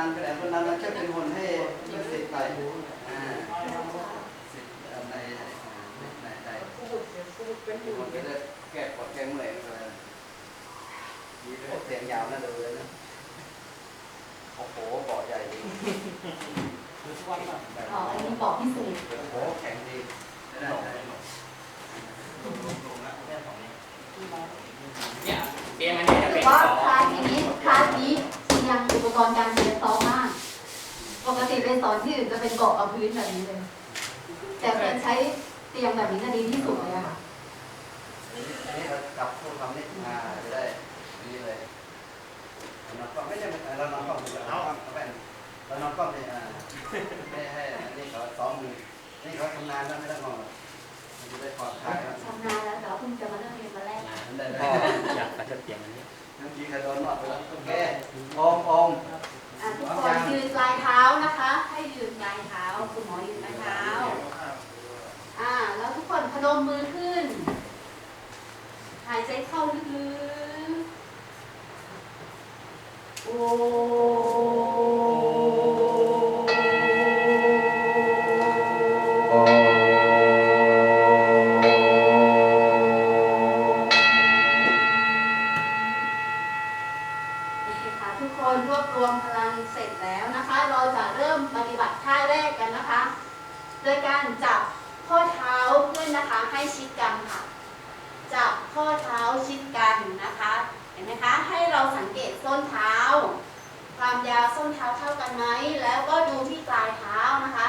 นนั้นก็ได้คนนั้นมันจะเป็นคนให้สิทธิ์ไปอ่าสิทธิ์ในในใจคนก็จะแก้ปวดแก้เมื่อยอะไรมีเสียงยาวน่าดูเลยนะโอ้โหบ่อใหญ่ดีอ๋ออันนี้บอกพิเศษโอ้โหแข็งดีได้ได้เนี่ยเตียงอันนี้จะถืเป็อนว่าสองคลาสนี้คลาสนี้ยังอุปกรณ์การเรียนซ้อมมาก ปกติไป สอนที่อื่นจะเป็นเกาะกับพื้นแบบนี้เลย แต่เพื่อนใช้เตียงแบบนี้ก็ดีที่สุดเลยอะค่ะ อันนี้เราจับพวกคำนี้มาจะได้นี่เลยเราก็ไม่ใช่เรานอนก็เรานอนก็เป็นเรานอนก็เนี่ยไม่ให้อันนี้เขาซ้อมมือนี่เขาทำงานแล้วไม่ได้นอนมันจะได้ปลอดภัยครับชำนาญแล้วแต่ว่าเพิ่งจะมาเริ่มเรียนมาแรกมันได้พ่อได้อยากจะเตียงอันนี้เมื่อกี้ใครโดนนอดไปแล้วโอเคโอมอม ทุกคนยืนปลายเท้านะคะ ให้ยืนปลายเท้าคุณหมอยืนปลายเท้าอ่าแล้วทุกคนพนมมือขึ้น หายใจเข้าลึกๆโอ้ การจับข้อเท้าขึ้นนะคะให้ชิดกันค่ะ จับข้อเท้าชิดกันนะคะ เห็นไหมคะ ให้เราสังเกตส้นเท้า ความยาวส้นเท้าเท่ากันไหม แล้วก็ดูที่ปลายเท้านะคะ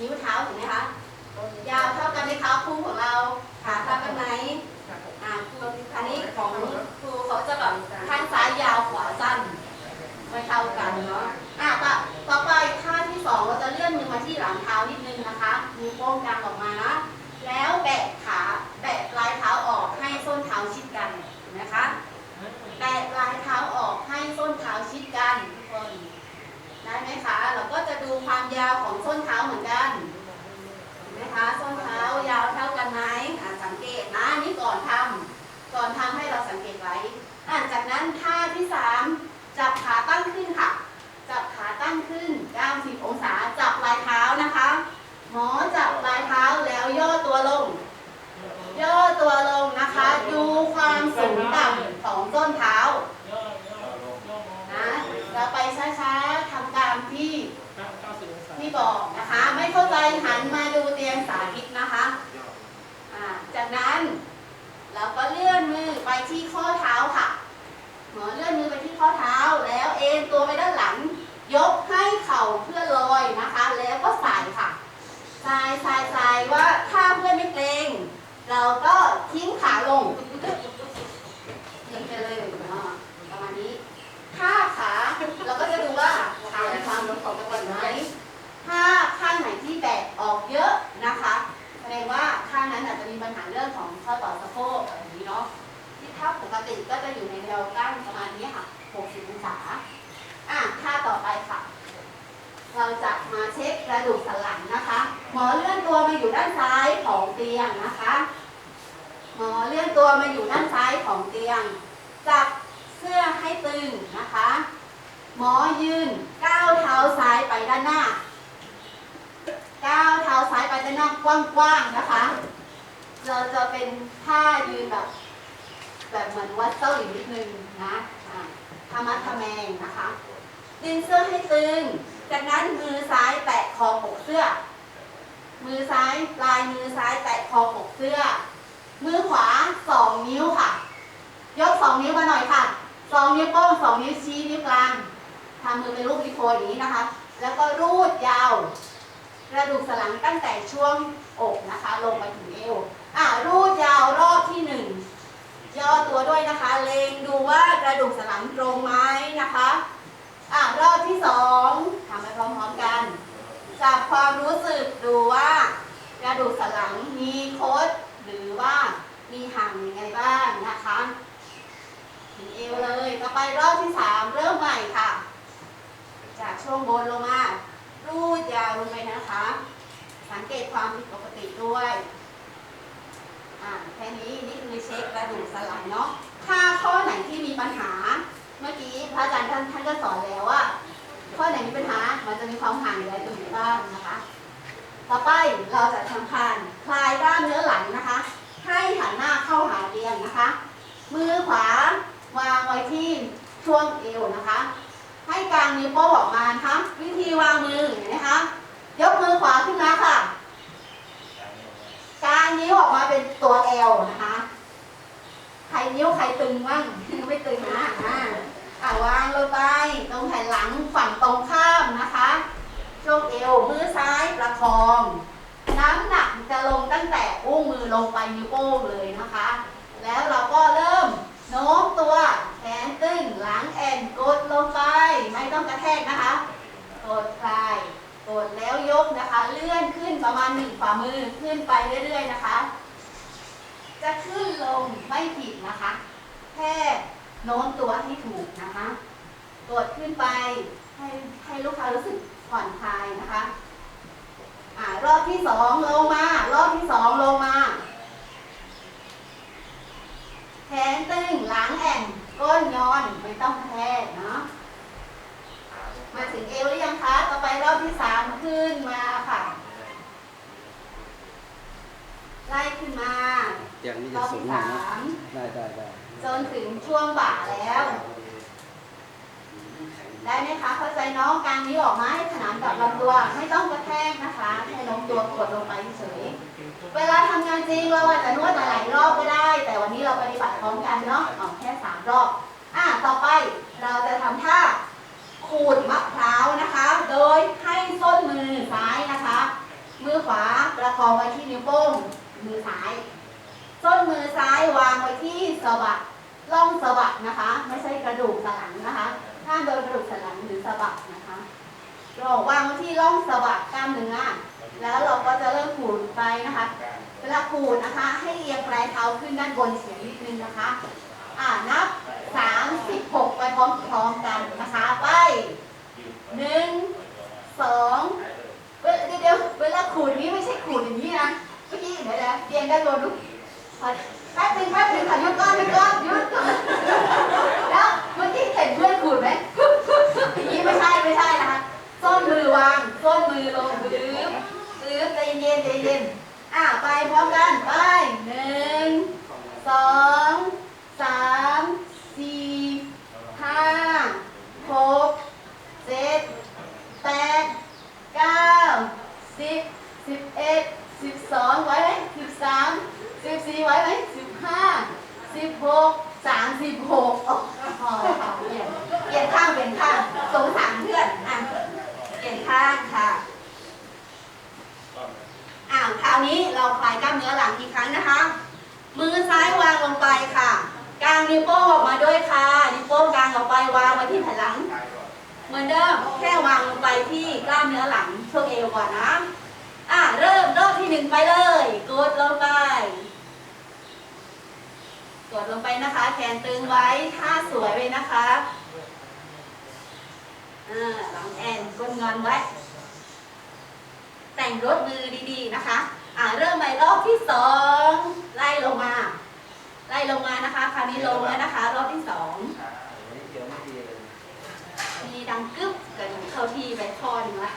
นิ้วเท้าเห็นไหมคะ ยาวเท่ากันไหมคะครูของเราขาเท่ากันไหมอ่าครูอันนี้ของครูเขาจะแบบข้างซ้ายยาวขวาสั้นไม่เท่ากันเนาะ อะต่อต่อไปท่าที่ สองเราจะเลื่อนมือมาที่หลังเท้านิดนึงนะคะนิ้วโป้งกลางออกมาแล้วแบะขาแบะปลายเท้าออกให้ส้นเท้าชิดกันนไหมคะแตะปลายเท้าออกให้ส้นเท้าชิดกันทุกคนได้ไหมคะเราก็จะดูความยาวของส้นเท้าเหมือนกันเห็นไหมคะส้นเท้ายาวเท่ากันไหมอะสังเกตนะอันนี่ก่อนทำก่อนทำให้เราสังเกตไว้อะจากนั้นท่าที่สามจับขาตั้งขึ้นค่ะ จับขาตั้งขึ้น 90 องศา จับปลายเท้านะคะ หมอจับปลายเท้าแล้วย่อตัวลง ย่อตัวลงนะคะ ดูความสูงต่ำของต้นเท้า นะเราไปช้าๆทำตามที่ที่บอกนะคะ ไม่เข้าใจหันมาดูเตียงสาธิตนะคะอ่าจากนั้นเราก็เลื่อนมือไปที่ข้อเท้าค่ะ หมอเลื่อนมือไปที่ข้อเท้า แล้วเอ็นตัวไปด้านหลัง ยกให้เข่าเพื่อลอยนะคะ แล้วก็สายค่ะสายสายสายว่าถ้าเพื่อนไม่เกรง เราก็ทิ้งขาลงทิ้งไปเลยอ่าประมาณนี้ ถ้าขาเราก็จะดูว่าขามีความลงของกันไหมถ้าข้างไหนที่แบกออกเยอะนะคะแสดงว่าข้างนั้นอาจจะมีปัญหาเรื่องของข้อต่อสะโพกอะไรอย่างนี้เนาะที่ถ้าป กติก็จะอยู่ในแนวตั้งประมาณนี้ค่ะ 60 องศา อะท่าต่อไปค่ะ เราจะมาเช็คกระดูกสันหลังนะคะ หมอเลื่อนตัวมาอยู่ด้านซ้ายของเตียงนะคะ หมอเลื่อนตัวมาอยู่ด้านซ้ายของเตียง จับเสื้อให้ตึงนะคะ หมอยืนก้าวเท้าซ้ายไปด้านหน้า ก้าวเท้าซ้ายไปด้านหน้ากว้างๆนะคะ เราจะเป็นท่ายืนแบบ แบบเหมือนวัดเส้าหลินนิดนึงนะธรรมะทะแมงนะคะ ดึงเสื้อให้ตึง จากนั้นมือซ้ายแตะคอปกเสื้อ มือซ้ายปลายมือซ้ายแตะคอปกเสื้อ มือขวาสองนิ้วค่ะ ยกสองนิ้วมาหน่อยค่ะสองนิ้วโป้งสองนิ้วชี้นิ้วกลางทำมือเป็นรูปรีโพอย่างนี้นะคะ แล้วก็รูดยาวกระดูกสันหลังตั้งแต่ช่วงอกนะคะ ลงไปถึงเอว อะรูดยาวรอบที่หนึ่ง ย่อตัวด้วยนะคะ เล็งดูว่ากระดูกสันหลังตรงไหมนะคะอะรอบที่สองทำไปพร้อมๆกันจับความรู้สึกดูว่ากระดูกสันหลังมีโคดหรือว่ามีห่างยังไงบ้างนะคะถึงเอวเลยต่อไปรอบที่สามเริ่มใหม่ค่ะ จากช่วงบนลงมารูดยาวลงไปนะคะ สังเกตความผิดปกติด้วย อ่าแค่นี้นี่คือเช็คกระดูกสันหลังเนาะ ถ้าข้อไหนที่มีปัญหา เมื่อกี้พระอาจารย์ท่านท่านก็สอนแล้วว่า ข้อไหนมีปัญหา มันจะมีความห่างอยู่อะไรตรงไหนบ้างนะคะ ต่อไปเราจะทำการคลายกล้ามเนื้อหลังนะคะ ให้หันหน้าเข้าหาเตียงนะคะ มือขวาวางไว้ที่ช่วงเอวนะคะ ให้กางนิ้วโป้งออกมานะคะ วิธีวางมือเห็นไหมคะ ยกมือขวาขึ้นมาค่ะ กางนิ้วออกมาเป็นตัวเอวนะคะ ใครนิ้วใครตึงบ้าง ไม่ตึงนะอ่าอ่าวางลงไปตรงแผ่นหลังฝั่งตรงข้ามนะคะ ช่วงเอวมือซ้ายประคอง น้ำหนักจะลงตั้งแต่อุ้งมือลงไปนิ้วโป้งเลยนะคะ แล้วเราก็เริ่มโน้มตัวแขนตึงหลังแอนกดลงไป ไม่ต้องกระแทกนะคะ กดคลายกดแล้วยกนะคะ เลื่อนขึ้นประมาณหนึ่งฝ่ามือขึ้นไปเรื่อยๆนะคะ จะขึ้นลงไม่ผิดนะคะ แค่โน้มตัวให้ถูกนะคะ กดขึ้นไปให้ให้ลูกค้ารู้สึกผ่อนคลายนะคะ อ่ารอบที่สองลงมา รอบที่สองลงมา แขนตึงหลังแอนก้นย้อนไม่ต้องกระแทกเนาะ มาถึงเอวหรือยังคะ ต่อไปรอบที่สามขึ้นมาค่ะ ไล่ขึ้นมา อย่างนี้ ร จะ อบ สูงที่หน่อยสานะมได้ได้ได้จนถึงช่วงบ่าแล้ว ได้ไหมคะเข้าใจน้องกางนิ้วออกมาให้ขนานกับลำตัวไม่ต้องกระแทกนะคะให้น้องตัวกดลงไปเฉยเวลาทำงานจริงเราอาจจะนวดหลายๆรอบก็ได้ แต่วันนี้เราปฏิบัติพร้อมกันเนาะเอาแค่สามรอบอะต่อไปเราจะทำท่าขูดมะพร้าวนะคะ โดยให้ส้นมือซ้ายนะคะ มือขวาประคองไว้ที่นิ้วโป้งมือซ้าย ส้นมือซ้ายวางไว้ที่สะบักล่องสะบักนะคะ ไม่ใช่กระดูกสันหลังนะคะห้ามโดนกระดูกสันหลังหรือสะบักนะคะเราวางไว้ที่ล่องสะบักกล้ามเนื้อแล้วเราก็จะเริ่มขูดไปนะคะ เวลาขูดนะคะ ให้เอียงปลายเท้าขึ้นด้านบนเฉียงนิดนึงนะคะ อ่านับสามสิบหกไปพร้อมๆกันนะคะ ไปหนึ่งสองเดี๋ยวเวลาขูดนี้ไม่ใช่ขูดอย่างนี้นะ เมื่อกี้เดี๋ยวนะเอียงด้านบนลูก แป๊บนึงแป๊บนึงค่ะหยุดก่อนหยุดก่อนหยุดก่อนแล้วเมื่อกี้เห็นเพื่อนขูดไหมอย่างนี้ไม่ใช่ไม่ใช่นะคะส้นมือวางส้นมือลงดื้อดื้อใจเย็นใจเย็นอ่าไปพร้อมกันไปหนึ่งสองสามสี่ห้าหกเจ็ดแปดเก้าสิบสิบเอ็ดสิบสองไว้ไหมสิบสาม สิบสี่ไว้ไหมสิบห้าสิบหกสามสิบหกโอ้พอค่ะเปลี่ยนเปลี่ยนข้างเปลี่ยนข้างสงสารเพื่อนอะเปลี่ยนข้างค่ะอ่าคราวนี้เราคลายกล้ามเนื้อหลังอีกครั้งนะคะ มือซ้ายวางลงไปค่ะกางนิ้วโป้งออกมาด้วยค่ะนิ้วโป้งกางออกไปวางไว้ที่แผ่นหลัง เหมือนเดิมแค่วางลงไปที่กล้ามเนื้อหลังช่วงเอวก่อนนะ อะเริ่มรอบที่หนึ่งไปเลยกดลงไป กดลงไปนะคะ แขนตึงไว้ท่าสวยไว้นะคะอ่าหลังแอนก้นงอนไว้ แต่งรถมือดีๆนะคะ อ่าเริ่มใหม่รอบที่สองไล่ลงมา ไล่ลงมานะคะคราวนี้ลงแล้วนะคะ รอบที่สองเดี๋ยวไม่ดีเลยมีดังกึ๊บเกิดเข้าที่ไปทอหนึงละ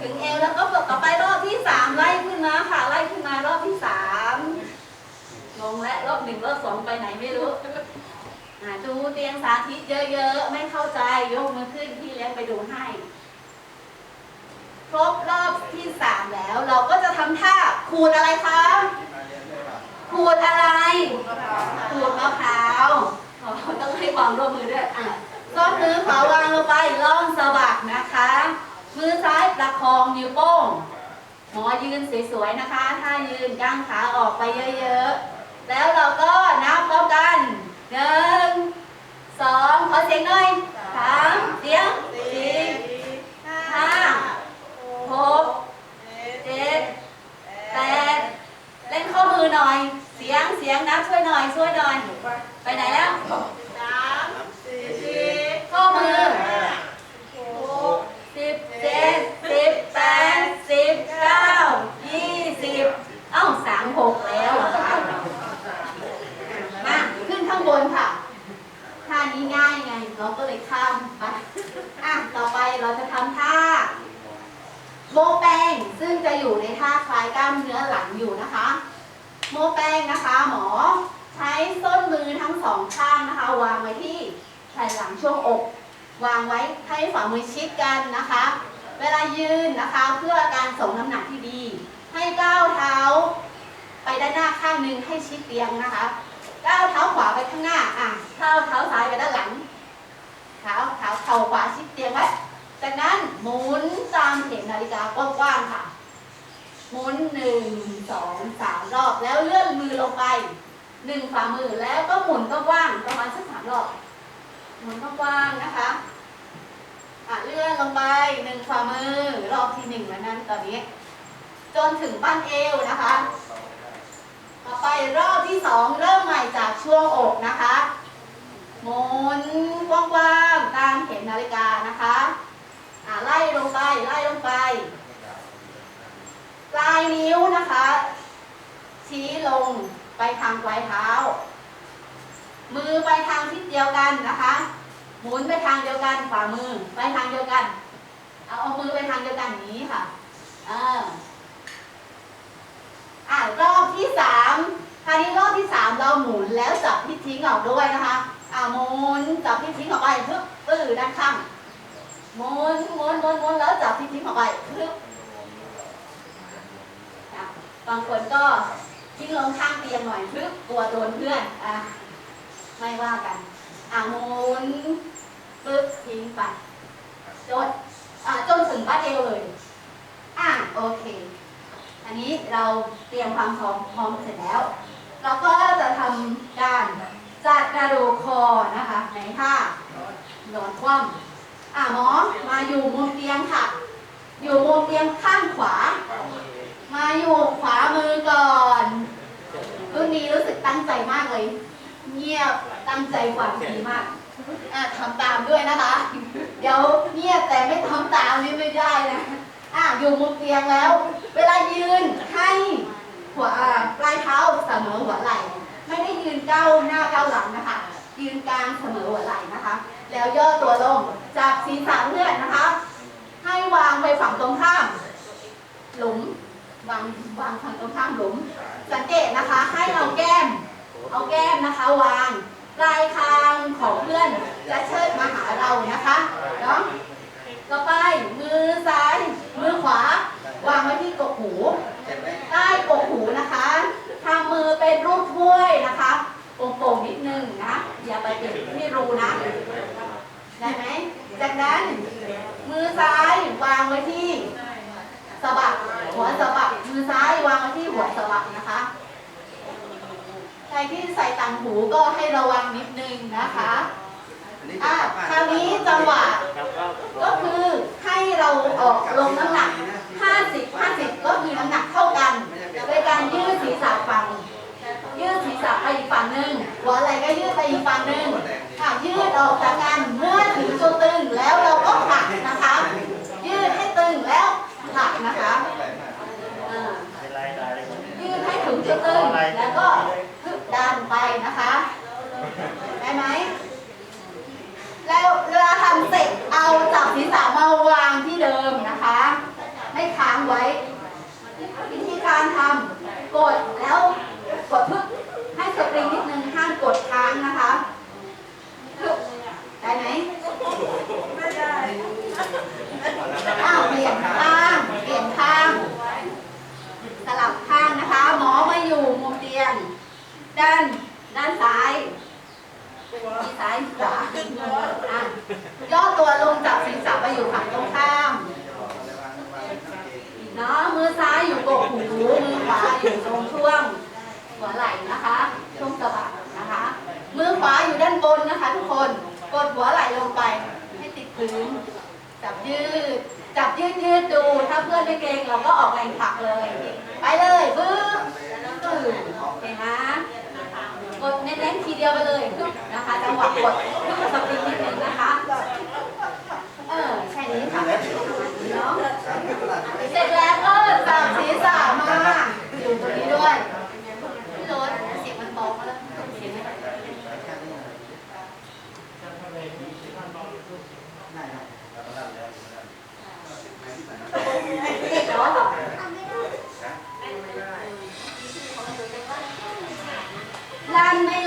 ถึงเอวแล้วก็กต่อไปรอบที่สามไล่ขึ้นมาค่ะ ไล่ขึ้นมารอบที่สามลงและรอบหนึ่งรอบสองไปไหนไม่รู้ดูเตียงสาธิตเยอะๆ ไม่เข้าใจยกมือขึ้นพี่เลี้ยงไปดูให้ ครบรอบที่สามแล้ว เราก็จะทำท่าขูดอะไรคะขูดอะไรขูดมะพร้าวต้องให้ความร่วมมือด้วยอะซ้อนมือขวาวางลงไปล่องสะบักนะคะ มือซ้ายประคองนิ้วโป้ง หมอยืนสวยๆนะคะ ถ้ายืนก้างขาออกไปเยอะๆ แล้วเราก็นับพร้อมกันหนึ่งสองขอเสียงหน่อยสามเสียงสี่ห้าหกเจ็ดแปดเล่นข้อมือหน่อย เสียงเสียงนับช่วยหน่อยช่วยหน่อย ไปไหนแล้วสามสี่ข้อมือหกสิบเจ็ ดสิบแปดสิบเก้ายี่สิบเอ้าสามหกแล้วเหรอคะมาขึ้นข้างบนค่ะท่า นี้ง่ายไง เราก็เลยข้ามไปอะต่อไปเราจะทำท่า โมแปงซึ่งจะอยู่ในท่าคลายกล้ามเนื้อหลังอยู่นะคะ โมแปงนะคะ หมอใช้ส้นมือทั้งสองข้างนะคะ วางไว้ที่แผ่นหลังช่วงอก วางไว้ให้ฝ่ามือชิดกันนะคะ เวลายืนนะคะ เพื่อการส่งน้ำหนักที่ดี ให้ก้าวเท้า ไปด้านหน้าข้างหนึ่งให้ชิดเตียงนะคะก้าวเท้าขวาไปข้างหน้าอะก้าวเท้าซ้ายไปด้านหลัง เท้าเท้าเข่าขวาชิดเตียงไว้ จากนั้นหมุนตามเข็มนาฬิกากว้างๆค่ะ หมุนหนึ่งสองสามรอบแล้วเลื่อนมือลงไปหนึ่งฝ่ามือแล้วก็หมุนกว้างๆประมาณสักสามรอบ หมุนกว้างๆนะคะอะเลงไปหนึ่งฝ่ามือรอบที่หนึ่งแล้วนั้นตอนนี้ จนถึงบ้นเอวนะคะ ต่อไปรอบที่สองเริ่มใหม่จากช่วงอกนะคะหมุนกว้างๆตามเข็มนาฬิกานะคะอ่าไล่ลงไปไล่ลงไป ปลายนิ้วนะคะ ชี้ลงไปทางปลายเท้า มือไปทางทิศเดียวกันนะคะ หมุนไปทางเดียวกันฝ่ามือไปทางเดียวกัน เอาเอามือไปทางเดียวกันนี้ค่ะเอออ่ารอบที่สามคราวนี้รอบที่สามเราหมุนแล้วจับที่ทิ้งออกด้วยนะคะอ่าหมุนจับที่ทิ้งออกไปพึบปื้อด้านข้างหมุนหมุนหมุนหมุนแล้วจับที่ทิ้งออกไปพึบอะบางคนก็ทิ้งลงข้างเตียงหน่อยพึบกลัวโดนเพื่อนอะไม่ว่ากัน อ่าหมุนปึ๊บทิ้งไปจนอ่าจนถึงบ้าเอวเลยอ่าโอเค อันนี้เราเตรียมความพร้อมพร้อมเสร็จแล้ว เราก็จะทำการจัดกระดูกคอนะคะในท่านอนคว่ำอ่าหมอมาอยู่มุมเตียงค่ะ อยู่มุมเตียงข้างขวา มาอยู่ขวามือก่อนรุ่นนี้รู้สึกตั้งใจมากเลย เงียบตั้งใจฟังดีมากอะทำตามด้วยนะคะ เดี๋ยวเงียบแต่ไม่ทำตามนี่ไม่ได้นะอะอยู่มุมเตียงแล้ว เวลายืนให้หัวปลายเท้าเสมอหัวไหล่ไม่ได้ยืนก้าวหน้าก้าวหลังนะคะ ยืนกลางเสมอหัวไหล่นะคะ แล้วย่อตัวลงจากศีรษะเพื่อนนะคะ ให้วางไปฝั่งตรงข้าม หลุมวางวางฝั่งตรงข้ามหลุม สังเกตนะคะ ให้เอาแก้ม เอาแก้มนะคะวางปลายคางของเพื่อนจะเชิดมาหาเรานะคะเนาะต่อไปมือซ้าย มือขวา วางไว้ที่กกหู ใต้กกหูนะคะทำมือเป็นรูปถ้วยนะคะโป่งๆนิดนึงนะอย่าไปเป็นที่รูนะได้ไหมจากนั้น มือซ้ายวางไว้ที่สะบักหัวสะบักมือซ้ายวางไว้ที่หัวสะบักนะคะ รที่ใส่ต่างหูก็ให้ระวังนิดนึงนะคะอันนี้อะจะกลับบ้นคราวนี้จังหวะครับก็ก็คือให้เราออกลงน้ำหนัก 50 50 ก็คือน้ำหนักเท่ากันโดยการยืดศีรษะฝั่งยืดศีรษะไปอีกฝั่งหนึ่งหัวไหล่ก็ยืดไปอีกฝั่งหนึ่งค่ะยืดออกจากกันเมื่อถึงจุดตึงแล้วเราก็ผลักนะคะ ยืดให้ตึงแล้วผลักนะคะอ่า เป็นไรได้เลย ยืดให้ถึงจุดตึงแล้วก็พึบดันไปนะคะ ได้ไหม แล้วเวลาทำเสร็จเอาจับศีรษะมาวางที่เดิมนะคะ ให้ค้างไว้ วิธีการทำกดแล้วกดพึบให้สปริงนิดนึงห้ามกดค้างนะคะพึบได้ไหมไม่ได้อ้าวเปลี่ยนข้างเปลี่ยนข้าง สลับข้างนะคะ หมอมาอยู่มุมเตียง ด้านด้านซ้ายมีซ้ายขวาอะย่อตัวลงจับศีรษะไปอยู่ฝั่งตรงข้าม เนาะมือซ้ายอยู่กกหูมือขวาอยู่ตรงช่วงหัวไหล่นะคะ ช่วงสะบักนะคะ มือขวาอยู่ด้านบนนะคะ ทุกคนกดหัวไหล่ลงไป ให้ติด พื้น จับยืด จับยืดยืดดู ถ้าเพื่อนไม่เก่งเราก็ออกแรงผลักเลย ไปเลยปึ๊บตื่นโอเคนะกดเน้นๆทีเดียวไปเลยนะคะจังหวะกดสปริงนิดนึงนะคะ เออแค่นี้ค่ะเนาะเสร็จแล้วก็จับศีรษะมาอยู่ตรงนี้ด้วย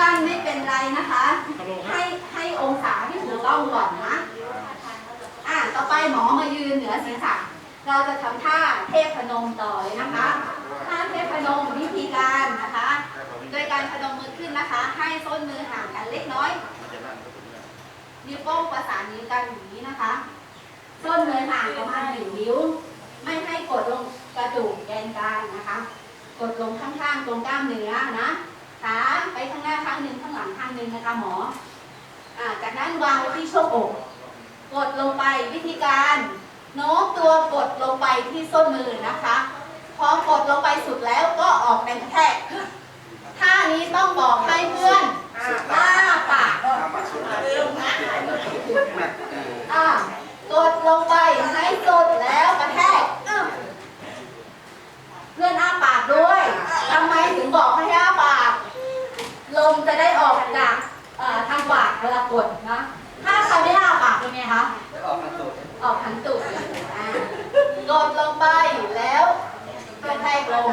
ลั่นไม่เป็นไรนะคะ ให้ให้องศาที่ถูกต้องก่อนนะ อ่าต่อไปหมอมายืนเหนือศีรษะ เราจะทำท่าเทพพนมต่อยนะคะ ท่าเทพพนมวิธีการนะคะ โดยการพนมมือขึ้นนะคะ ให้ส้นมือห่างกันเล็กน้อย นิ้วโป้งประสานนิ้วกันอย่างนี้นะคะ ส้นมือห่างประมาณหนึ่งนิ้ว ไม่ให้กดลงกระดูกแกนกลางนะคะ กดลงข้างๆตรงกล้ามเนื้อนะ ขาไปข้างหน้าข้างหนึ่งข้างหลังข้างหนึ่งนะคะหมออาจากนั้นวางไว้ที่ช่วงอก กดลงไปวิธีการโน้มตัวกดลงไปที่ส้นมือนะคะ พอกดลงไปสุดแล้วก็ออกแรงแทกท่านี้ต้องบอกให้เพื่อนอ้าปากอ่ากดลงไปให้สุดแล้วกระแทกเพื่อนอ้าปากด้วยทำไมถึงบอกให้อ้าปาก ลมจะได้ออกจากทางปากเวลากดนะถ้าใครไม่อ้าปากเป็นไงคะออกมาตูดออกทางตูดกดลงไปแล้วกระแทกลง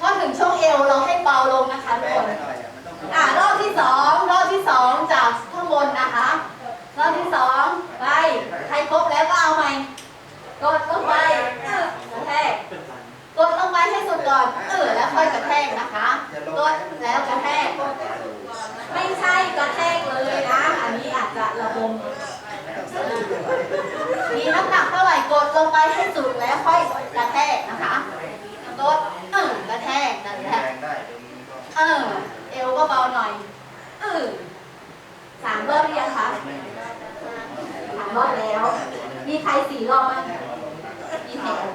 พอถึงช่วงเอวเราให้เบาลงนะคะทุกคนอะมันต้องอ่ารอบที่สองรอบที่สองจากข้างบนนะคะรอบที่สองไปใครครบแล้วก็เอาใหม่กดลงไปกระแทกกดลงไปให้สุดก่อนเออแล้วค่อยกระแทกนะคะ กดแล้วกระแทก ไม่ใช่กระแทกเลยนะ อันนี้อาจจะระบมมีน้ำหนักเท่าไหร่กดลงไปให้สุดแล้วค่อยกระแทกนะคะกดเออกระแทกกระแทแรกเออเอวก็เบาหน่อยเออสามรอบหรือยังคะสามรอบแล้ว มีใครสี่รอบบ้างมีแถม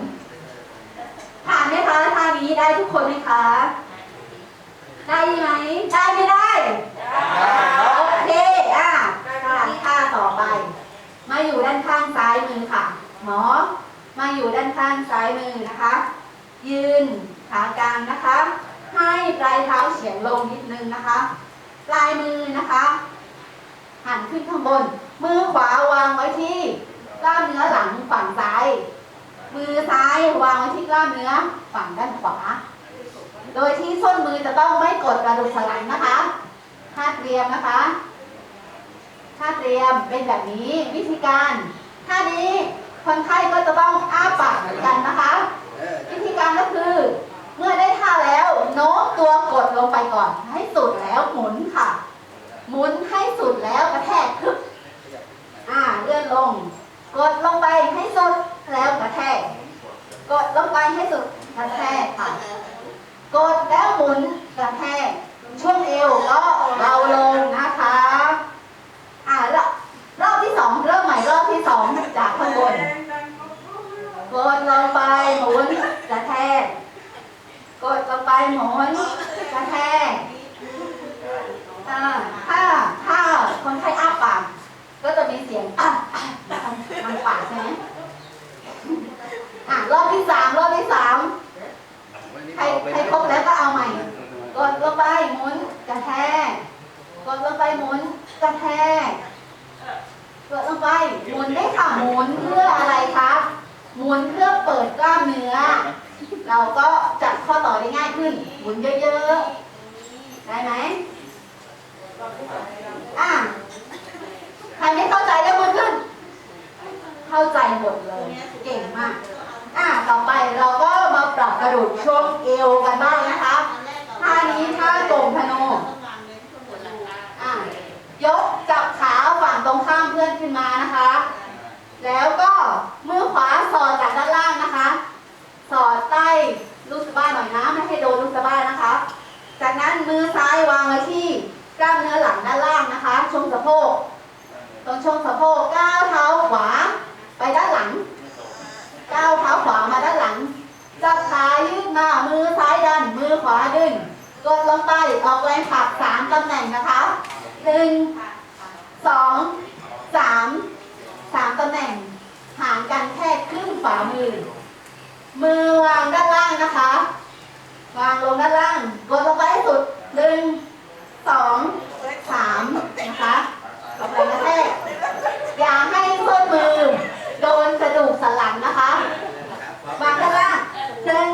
ผ่านไหมคะท่านี้ได้ทุกคนไหมคะ ได้ไหมได้ไม่ได้โอเคอะท่าท่าต่อไป มาอยู่ด้านข้างซ้ายมือค่ะ หมอ มาอยู่ด้านข้างซ้ายมือนะคะ ยืนขากลางนะคะ ให้ปลายเท้าเฉียงลงนิดนึงนะคะ ปลายมือนะคะหันขึ้นข้างบน มือขวาวางไว้ที่กล้ามเนื้อหลังฝั่งซ้าย มือซ้ายวางไว้ที่กล้ามเนื้อฝั่งด้านขวา โดยที่ส้นมือจะต้องไม่กดกระดูกสันหลังนะคะท่าเตรียมนะคะท่าเตรียมเป็นแบบนี้วิธีการท่านี้คนไข้ก็จะต้องอ้าปากเหมือนกันนะคะ วิธีการก็คือ เมื่อได้ท่าแล้วโน้มตัวกดลงไปก่อน ให้สุดแล้วหมุนค่ะ หมุนให้สุดแล้วกระแทกคึบอ่าเลื่อนลง กดลงไปให้สุดแล้วกระแทก กดลงไปให้สุดกระแทกค่ะ กดแล้วหมุนกระแทก ช่วงเอวก็เบาลงนะคะ อ่ารอบรอบที่สองเริ่มใหม่รอบที่สองจากข้างบน กดลงไปหมุนกระแทก กดลงไปหมุนกระแทกอ่าถ้าถ้าคนไข้อ้าปาก ก็จะมีเสียงอะอะทางทางปากใช่ไหมอะรอบที่สามรอบที่สามใครใครครบแล้วก็เอาใหม่ กดลงไปหมุนกระแทก กดลงไปหมุนกระแทก กดลงไปหมุนได้ค่ะหมุนเพื่ออะไรคะหมุนเพื่อเปิดกล้ามเนื้อ เราก็จัดข้อต่อได้ง่ายขึ้น หมุนเยอะๆ ได้ไหมอะใครไม่เข้าใจยกมือขึ้น เข้าใจหมดเลย เก่งมาก อะต่อไปเราก็ มาปรับกระดูกช่วงเอวกันบ้างนะคะท่านี้ท่าโก่งธนูยกจับขาฝั่งตรงข้ามเพื่อนขึ้นมานะคะ แล้วก็มือขวาสอดจากด้านล่างนะคะ สอดใต้ลูกสะบ้าหน่อยนะไม่ให้โดนลูกสะบ้านะคะ จากนั้นมือซ้ายวางไว้ที่กล้ามเนื้อหลังด้านล่างนะคะช่วงสะโพกตรงช่วงสะโพกก้าวเท้าขวาไปด้านหลังก้าวเท้าขวามาด้านหลัง จับขายืดมา มือซ้ายดัน มือขวาดึง กดลงไปออกแรงผลักสามตำแหน่งนะคะหนึ่งสองสามสามตำแหน่งห่างกันแค่ครึ่งฝ่ามือ มือวางด้านล่างนะคะ วางลงด้านล่าง กดลงไปให้สุดหนึ่งสองสามนะคะออกำลังกระแทกอย่าให้ส้นมือ โดนกระดูกสันหลังนะคะ วางด้านล่างหนึ่ง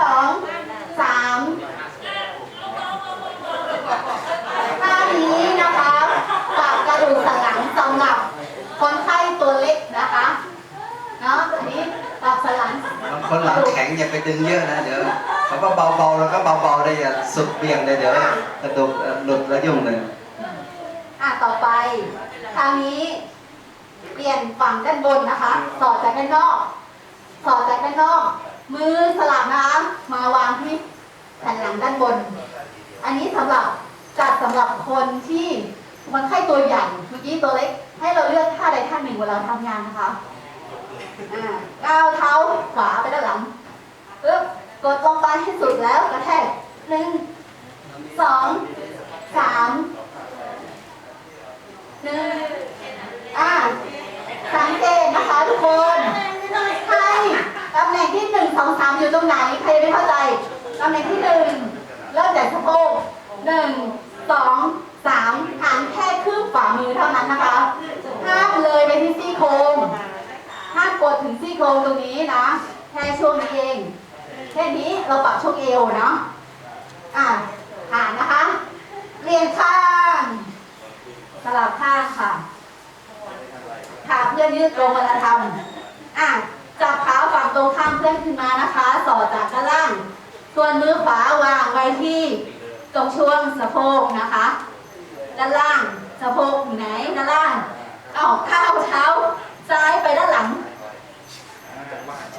สองสามท่านี้นะคะปรับกระดูกสันหลังสำหรับ อย่าไปดึงเยอะนะเดี๋ยวเขาก็เบาๆแล้วก็เบาๆได้อย่าสุดเบี่ยงเลยเดี๋ยวกระดูกเอ่อหลุดแล้วยุ่งเลย อะต่อไป ทางนี้ เปลี่ยนฝั่งด้านบนนะคะ สอ ด้านนอก สอดจากด้านนอก มือสลับนะคะมาวางที่แผ่นหลังด้านบน อันนี้สำหรับจัดสำหรับคนที่คนไข้ตัวใหญ่เมื่อกี้ตัวเล็ก ให้เราเลือกท่าใดท่าหนึ่งเวลาทำงานนะคะอ่าก้าวเท้าขวาไปด้านหลังปึ๊บกดลงไปให้สุดแล้วกระแทกหนึ่งสองสามหนึ่งอ่าสังเกตนะคะทุกคน งสองสามอยู่ตรงไหน ใครไม่เข้าใจตำแหน่งที่หนึ่งเริ่มจากสะโพกหนึ่งสองสามหันแค่ครึ่งฝ่ามือเท่านั้นนะคะห้ามเลยไปที่ซี่โครงห้ามกดถึงซี่โครงตรงนี้นะ แค่ช่วงนี้เองแค่นี้เราปรับช่วงเอวเนาะอะผ่านนะคะ เรียนข้างสลับข้างค่ะขาเพื่อนยืดตรงเวลาทำอะจับขา ตรงข้ามเพื่อนขึ้นมานะคะ สอดจากด้านล่าง ส่วนมือขวาวางไว้ที่ตรงช่วงสะโพกนะคะ ด้านล่างสะโพกอยู่ไหนด้านล่างเอาข้าวเท้าซ้ายไปด้านหลัง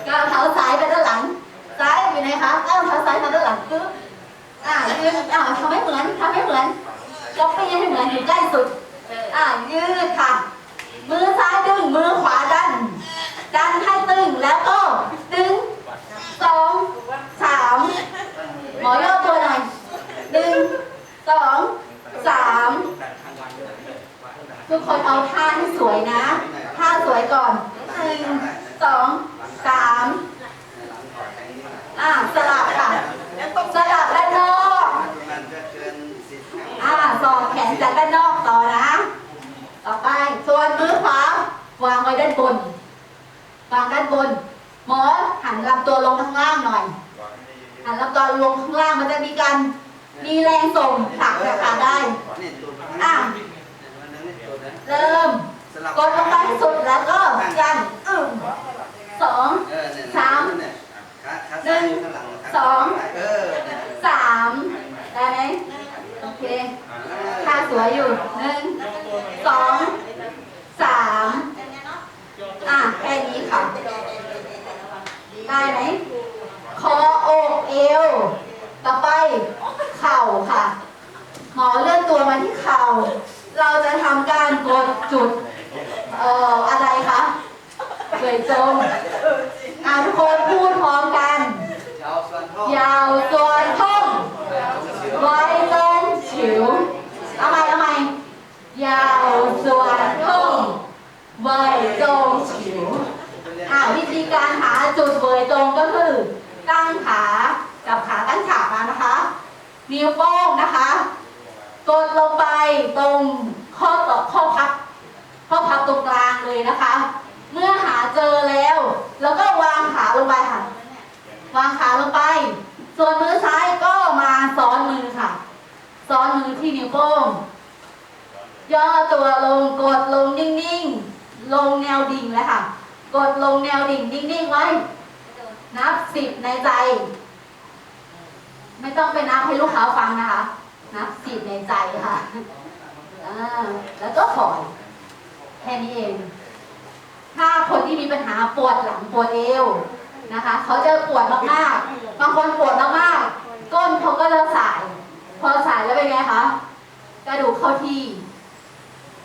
ก้าวเท้าซ้ายไปด้านหลัง ซ้ายอยู่ไหนคะก้าวเท้าซ้ายมาด้านหลังปึ๊บอะยืนอะทำให้เหมือนทำให้เหมือนก็ปี้ให้เหมือนอยู่ใกล้สุดอะยืดค่ะ มือซ้ายดึงมือขวาดันดันให้ตึงแล้วก็ดึงสองสาม หมอย่อตัวหน่อยหนึ่งสองสามทุกคนเอาท่าให้สวยนะ ท่าสวยก่อนหนึ่งสองสามอะสลับค่ะ สลับด้านนอกอ่าสอดแขนจากด้านนอกต่อนะ ต่อไปส่วนมือขวาวางไว้ด้านบน วางด้านบน หมอหันลำตัวลงข้างล่างหน่อย หันลำตัวลงข้างล่างมันจะมีการมีแรงส่งผลักนะคะได้ อะ เริ่ม กดลงไปให้สุดแล้วก็ยันอึ้งสอง สาม หนึ่งสองเออสามได้ไหมโอเคท่าสวยอยู่หนึ่งสองสามอะแค่นี้ค่ะ ได้ไหมคออกเอว ต่อไป เข่าค่ะ หมอเลื่อนตัวมาที่เข่า เราจะทำการกดจุด เอ่ออะไรคะเกยจงอะทุกคนพูดพร้อมกัน ยาวส่วนท่องไว้จงฉิวเอาใหม่เอาใหม่ยาวส่วนท่องไว้จงฉิวอ่าวิธีการหาจุดเวยตรงก็คือตั้งขา จับขาตั้งขามานะคะ นิ้วโป้งนะคะ กดลงไปตรงข้อต่อข้อพับ ข้อพับตรงกลางเลยนะคะ เมื่อหาเจอแล้ว แล้วก็วางขาลงไปค่ะ วางขาลงไป ส่วนมือซ้ายก็มาซ้อนมือค่ะ ซ้อนมือที่นิ้วโป้ง ย่อตัวลงกดลงนิ่งๆ ลงแนวดิ่งเลยค่ะ กดลงแนวดิ่งนิ่งๆไว้ นับสิบในใจ ไม่ต้องไปนับให้ลูกค้าฟังนะคะ นับสิในใจค่ะแล้วก็ปล่อยแค่นี้เอง ถ้าคนที่มีปัญหาปวดหลังปวดเอวนะคะ เขาจะปวดมากๆ บางคนปวดมากๆ ก้นเขาก็จะสาย พอสายแล้วเป็นไงคะ กระดูกเข้าที่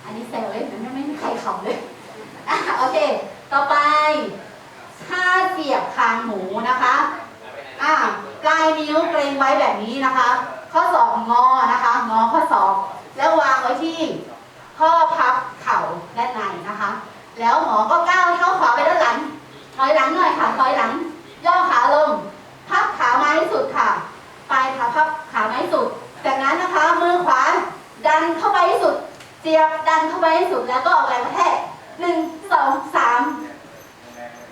อันนี้แซวเล่นนไม่ไม่มีใครขำเลยอโอเค ต่อไปท่าเสียบคางหมูนะคะ นิ้วเกรงไว้แบบนี้นะคะ ข้อศอกงอนะคะงอข้อศอกแล้ววางไว้ที่ข้อพับเข่าด้านในนะคะ แล้วหมอก็ก้าวเท้าขวาไปด้านหลังถอยหลังหน่อยค่ะถอยหลัง ย่อขาลง พับขาไม้สุดค่ะปลายขาพับขาไม้สุด จากนั้นนะคะมือขวาดันเข้าไปให้สุดเสียบดันเข้าไปให้สุดแล้วก็ออกแรงกระแทกหนึ่งสองสาม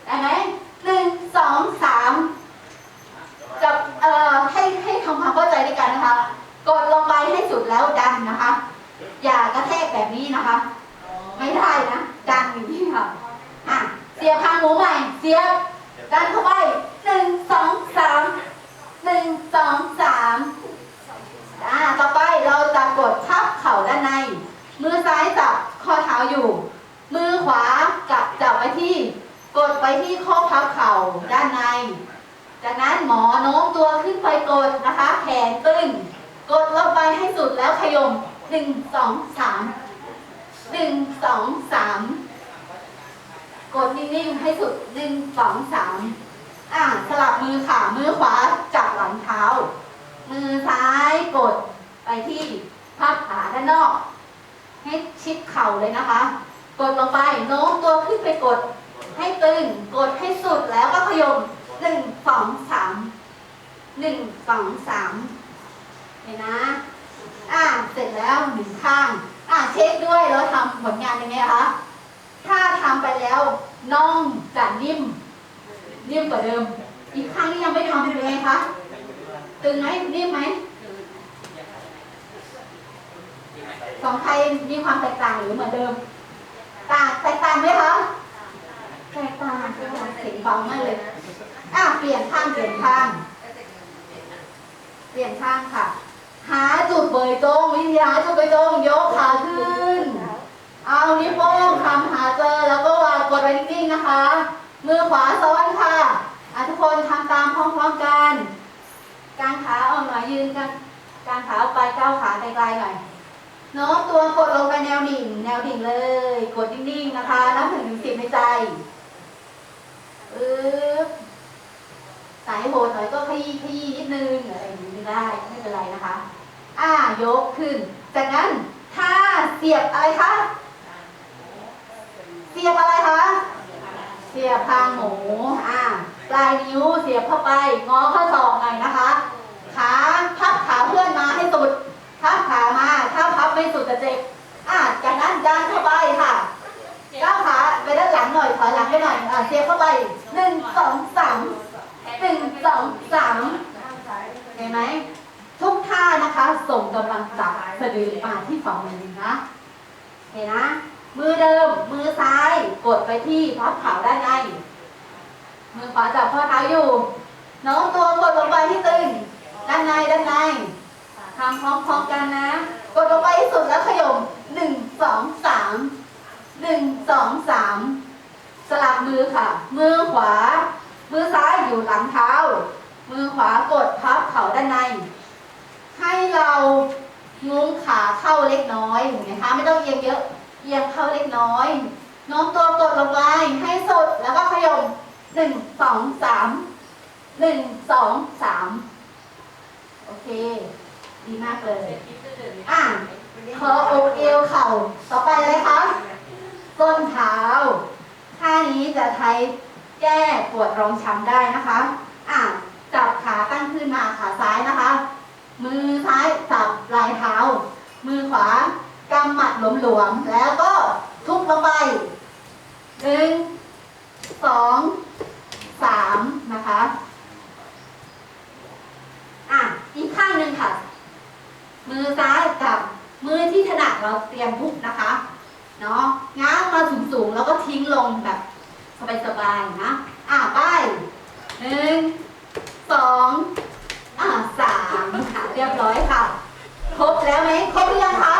ได้ไหมหนึ่งสองสาม ทำความเข้าใจด้วยกันนะคะ กดลงไปให้สุดแล้วดันนะคะ อย่ากระแทกแบบนี้นะคะ ไม่ได้นะดันอย่างนี้ค่ะอะเสียบคางหมูใหม่ เสียบดันเข้าไปหนึ่งสองสามหนึ่งสองสามอ่าต่อไปเราจะกดทับเข่าด้านใน มือซ้ายจับข้อเท้าอยู่ มือขวากับจับไว้ที่ กดไปที่ข้อพับเข่าด้านใน จากนั้นหมอโน้มตัวขึ้นไปกดนะคะ แขนตึง กดลงไปให้สุดแล้วขยมหนึ่งสองสามหนึ่งสองสามกดนิ่งๆให้สุดหนึ่งสองสามอะสลับมือค่ะ มือขวาจับหลังเท้า มือซ้ายกดไปที่พับขาด้านนอก ให้ชิดเข่าเลยนะคะ กดลงไปโน้มตัวขึ้นไปกด ให้ตึง กดให้สุดแล้วก็ขยม หนึ่งสองสามหนึ่งสองสามเห็นนะ อ่าเสร็จแล้วหนึ่งข้าง อ่าเช็คด้วยแล้วทำผลงานยังไงคะถ้าทำไปแล้วน่องจะนิ่ม นิ่มกว่าเดิม อีกข้างที่ยังไม่ทำเป็นไงคะตึงไหมนิ่มไหมสองใครมีความแตกต่างหรือเหมือนเดิมต่างแตกต่างไหมคะแตกต่างเสียงเบามากเลย อะเปลี่ยนข้างเปลี่ยนข้าง เปลี่ยนข้างค่ะ หาจุดเบยตรงวิธีหาจุดเบยตรงยกขาขึ้น เอานิ้วโป้งคำหาเจอแล้วก็วางกดไว้นิ่งๆนะคะ มือขวาซ้อนค่ะอะทุกคนทำตามพร้อมๆกันกางขาออกหน่อยยืนกันกางขาออกไปก้าวขาไกลๆหน่อยโน้มตัวกดลงไปแนวดิ่ง แนวดิ่งเลย กดนิ่งๆนะคะนับถึงถึงสิบในใจอึ๊บ สายโหดหน่อยก็ขยี้ขยี้นิดนึงอะไรอย่างนี้ได้ไม่เป็นไรนะคะ อ่ายกขึ้น จากนั้นถ้าเสียบอะไรคะ เสียบอะไรคะ เสียบพางหมูอ่าปลายนิ้วเสียบเข้าไปงอข้อศอกหน่อยนะคะ ขาพับขาเพื่อนมาให้สุด พับขามา ถ้าพับไม่สุดจะเจ็บ อ่า จากนั้นดันเข้าไปค่ะ ก้าวขาไปด้านหลังหน่อย ถอยหลังไปหน่อย อ่า เสียบเข้าไป หนึ่งสองสาม หนึ่งสองสาม เห็นไหม ทุกท่านะคะ ส่งกำลังจากสะดือมาที่ฝ่ามือนะ เห็นนะ มือเดิม มือซ้าย กดไปที่พับเข่าด้านใน มือขวาจับข้อเท้าอยู่โน้มตัวกดลงไปที่ตึง ด้านใน ด้านในทำ พร้อมกันนะ กดลงไปที่สุดแล้วขยมหนึ่งสองสามหนึ่งสองสามสลับมือค่ะ มือขวา มือซ้ายอยู่หลังเท้า มือขวากดพับเข่าด้านใน ให้เรางุ้มขาเข้าเล็กน้อยเห็นไหมคะไม่ต้องเอียงเยอะเอียงเข้าเล็กน้อยโน้มตัวกดลงไปให้สุดแล้วก็ขยมหนึ่งสองสามหนึ่งสองสามโอเค ดีมากเลย อะคออกเอวเข่า ต่อไปอะไรคะส้นเท้าท่านี้จะใช้แก้ปวดรองช้ำได้นะคะ อะจับขาตั้งขึ้นมาขาซ้ายนะคะ มือซ้ายจับปลายเท้า มือขวากำหมัดหลวมๆ แล้วก็ทุบลงไปหนึ่งสองสามนะคะ อะ อีกข้างหนึ่งค่ะ มือซ้ายกับมือที่ถนัดเราเตรียมทุบนะคะเนาะง้างมาสูงๆแล้วก็ทิ้งลงแบบสบายๆนะ อะไปหนึ่งสองอะสามค่ะเรียบร้อยค่ะ ครบแล้วไหมครบหรือยังคะ